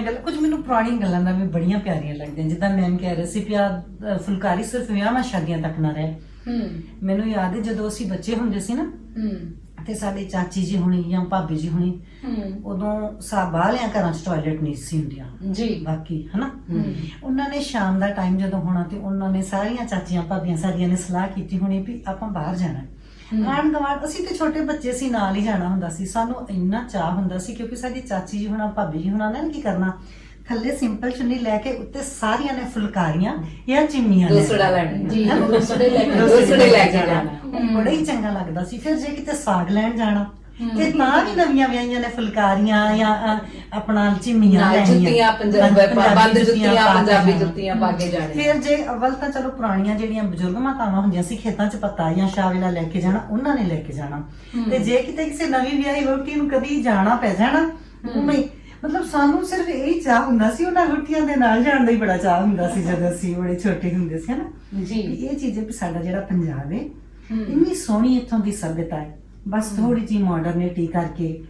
ਗੱਲ ਕੁਝ ਮੈਨੂੰ ਪੁਰਾਣੀਆਂ ਗੱਲਾਂ ਦਾ ਵੀ ਬੜੀਆਂ ਪਿਆਰੀਆਂ ਲੱਗਦੀਆਂ ਜਿੱਦਾਂ ਮੈਂ ਕਹਿ ਰਹੀ ਸੀ ਪਿਆ ਫੁਲਕਾਰੀ ਸਿਰਫ ਵਿਆਹਾਂ ਸ਼ਾਦੀਆਂ ਤੱਕ ਨਾ ਰਹੇ। ਹੂੰ। ਮੈਨੂੰ ਯਾਦ ਹੈ ਜਦੋਂ ਅਸੀਂ ਬੱਚੇ ਹੁੰਦੇ ਸੀ ਨਾ ਹੂੰ। ਤੇ ਸਾਡੇ ਚਾਚੀ ਜੀ ਹੁਣੀ ਜਾਂ ਭਾਬੀ ਜੀ ਹੁਣੀ ਹੂੰ। ਉਦੋਂ ਸਾ ਬਾਹਲਿਆਂ ਘਰਾਂ 'ਚ ਟਾਇਲਟ ਨਹੀਂ ਸੀ ਹੁੰਦੀਆਂ। ਜੀ। ਬਾਕੀ ਹਨਾ? ਉਹਨਾਂ ਨੇ ਸ਼ਾਮ ਦਾ ਟਾਈਮ ਜਦੋਂ ਹੋਣਾ ਤੇ ਉਹਨਾਂ ਨੇ ਸਾਰੀਆਂ ਚਾਚੀਆਂ ਭਾਬੀਆਂ ਸਾਡੀਆਂ ਨੇ ਸਲਾਹ ਕੀਤੀ ਹੋਣੀ ਵੀ ਆਪਾਂ ਬਾਹਰ ਜਾਣਾ। ਆਣ ਗਵਾਂਡ ਅਸੀਂ ਤੇ ਛੋਟੇ ਬੱਚੇ ਸੀ ਨਾਲ ਹੀ ਜਾਣਾ ਹੁੰਦਾ ਸੀ। ਸਾਨੂੰ ਇੰਨਾ ਚਾਹ ਹੁੰਦਾ ਸੀ ਕਿਉਂਕਿ ਸਾਡੀ ਚਾਚੀ ਜੀ ਹੁਣਾ ਭਾਬੀ ਜੀ ਹੁਣਾ ਨੇ ਕੀ ਕਰਨਾ? ਥੱਲੇ ਸਿੰਪਲ ਚੁੰਨੀ ਲੈ ਕੇ ਉੱਤੇ ਸਾਰੀਆਂ ਨੇ ਫੁਲਕਾਰੀਆਂ ਜਾਂ ਚਿੰਨੀਆਂ ਲੈ ਦੋਸੜਾ ਲੈਣਾ। ਜੀ? ਦੋਸੜੇ ਲੈ ਕੇ ਦੋਸੜੇ ਲੈ ਕੇ ਜਾਣਾ। ਉਹ ਬੜਾ ਹੀ ਚੰਗਾ ਲੱਗਦਾ ਸੀ। ਫਿਰ ਜੇ ਕਿਤੇ ਸਾਗ ਲੈਣ ਜਾਣਾ। ਤੇ ਤਾਂ ਵੀ ਨਵੀਆਂ ਵਿਆਹੀਆਂ ਨੇ ਫੁਲਕਾਰੀਆਂ ਜਾਂ ਆਪਣਾ ਚਿੰਨੀਆਂ ਨਾਲ ਜੁੱਤੀਆਂ ਪੰਜਾਬ ਪੰਜਾਬੀ ਬੰਦ ਜੁੱਤੀਆਂ ਪਾ ਕੇ ਪੰਜਾਬੀ ਜਾਣਾ। ਜੁੱਤੀਆਂ ਪਾ ਕੇ ਜਾਣੇ। ਫਿਰ ਜੇ ਅਵਲ ਤਾਂ ਚਲੋ ਪੁਰਾਣੀਆਂ ਜਿਹੜੀਆਂ ਬਜ਼ੁਰਗ ਮਾਤਾਵਾਂ ਹੁੰਦੀਆਂ ਸੀ ਖੇਤਾਂ 'ਚ ਪੱਤਾ ਜਾਂ ਸ਼ਾਵੇਲਾ ਲੈ ਕੇ ਜਾਣਾ ਉਹਨਾਂ ਨੇ ਲੈ ਕੇ ਜਾਣਾ। ਤੇ ਜੇ ਕਿਤੇ ਕਿਸੇ ਨਵੀਂ ਵਿਆਹੀ ਵਹੁਟੀ ਨੂੰ ਕਦੀ ਜਾਣਾ ਪੈ ਜਾਣਾ ਉਵੇਂ। ਮਤਲਬ ਸਾਨੂੰ ਸਿਰਫ ਇਹ ਹੀ ਚਾਹ ਹੁੰਦਾ ਸੀ ਉਹਨਾਂ ਵਹੁਟੀਆਂ ਦੇ ਨਾਲ ਜਾਣ ਦਾ ਹੀ ਬੜਾ ਚਾਹ ਹੁੰਦਾ ਸੀ ਜਦੋਂ ਅਸੀਂ ਬੜੇ ਛੋਟੇ ਹੁੰਦੇ ਸੀ ਹਨਾ? ਜੀ। ਇਹ ਚੀਜ਼ ਵੀ ਸਾਡਾ ਜਿਹੜਾ ਪੰਜਾਬ ਹੈ। ਇੰਨੀ ਸੋਹਣੀ ਇੱਥੋਂ ਦੀ ਸਭਿਅਤਾ ਹੈ ਬਸ ਥੋੜੀ ਜਿਹੀ ਮਾਡਰਨਿਟੀ ਕਰਕੇ